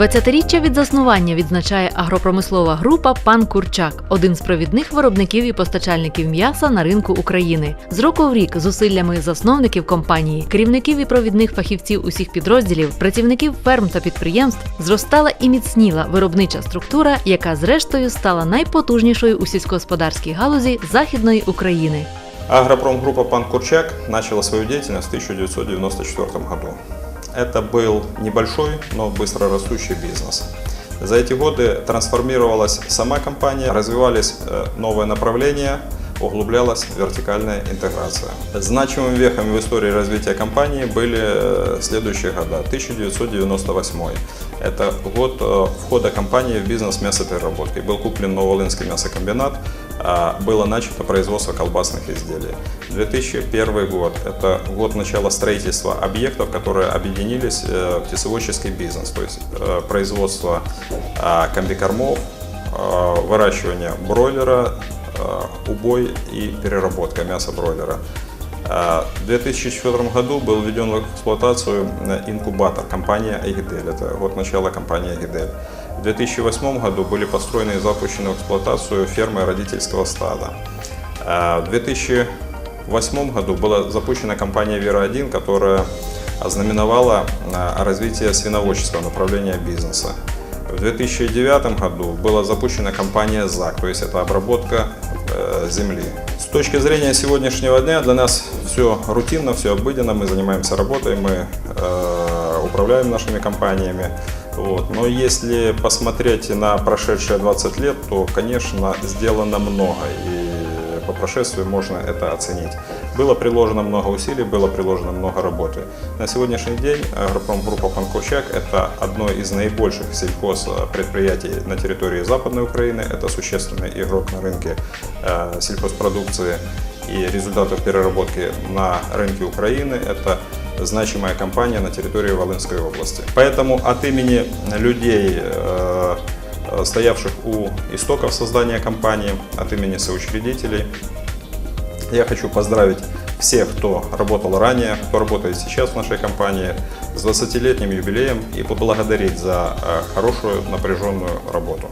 20-річчя від заснування відзначає агропромислова група Пан Курчак, один з провідних виробників і постачальників м'яса на ринку України. З року в рік зусиллями засновників компанії, керівників і провідних фахівців усіх підрозділів, працівників ферм та підприємств зростала і міцніла виробнича структура, яка зрештою стала найпотужнішою у сільськогосподарській галузі Західної України. Агропромгруппа «Пан Курчак» начала свою деятельность в 1994 году. Это был небольшой, но быстро растущий бизнес. За эти годы трансформировалась сама компания, развивались э, новые направления, углублялась вертикальная интеграция. Значимым вехом в истории развития компании были э, следующие года. 1998. Это год э, входа компании в бизнес мясопереработки. Был куплен Новолинский мясокомбинат, а, было начато производство колбасных изделий. 2001 год – это год начала строительства объектов, которые объединились э, в тесоводческий бизнес, то есть производство а, комбикормов, выращивание бройлера, убой и переработка мяса бройлера. А, В 2004 году был введен в эксплуатацию э, инкубатор компания Эгидель. Это год начала компании Эгидель. В 2008 году были построены и запущены в эксплуатацию фермы родительского стада. В 2008 году была запущена компания «Вера-1», которая ознаменовала развитие свиноводческого направления бизнеса. В 2009 году была запущена компания ЗАК, то есть это обработка э, земли. С точки зрения сегодняшнего дня для нас все рутинно, все обыденно, мы занимаемся работой, мы э, управляем нашими компаниями. Вот. Но если посмотреть на прошедшие 20 лет, то, конечно, сделано много. И по прошествию можно это оценить. Было приложено много усилий, было приложено много работы. На сегодняшний день агропромгруппа «Панкурчак» – это одно из наибольших сельхозпредприятий на территории Западной Украины. Это существенный игрок на рынке э, сельхозпродукции и результатов переработки на рынке Украины. Это значимая компания на территории Волынской области. Поэтому от имени людей, э, э, стоявших у истоков создания компании, от имени соучредителей, я хочу поздравить всех, кто работал ранее, кто работает сейчас в нашей компании с 20-летним юбилеем и поблагодарить за э, хорошую напряженную работу.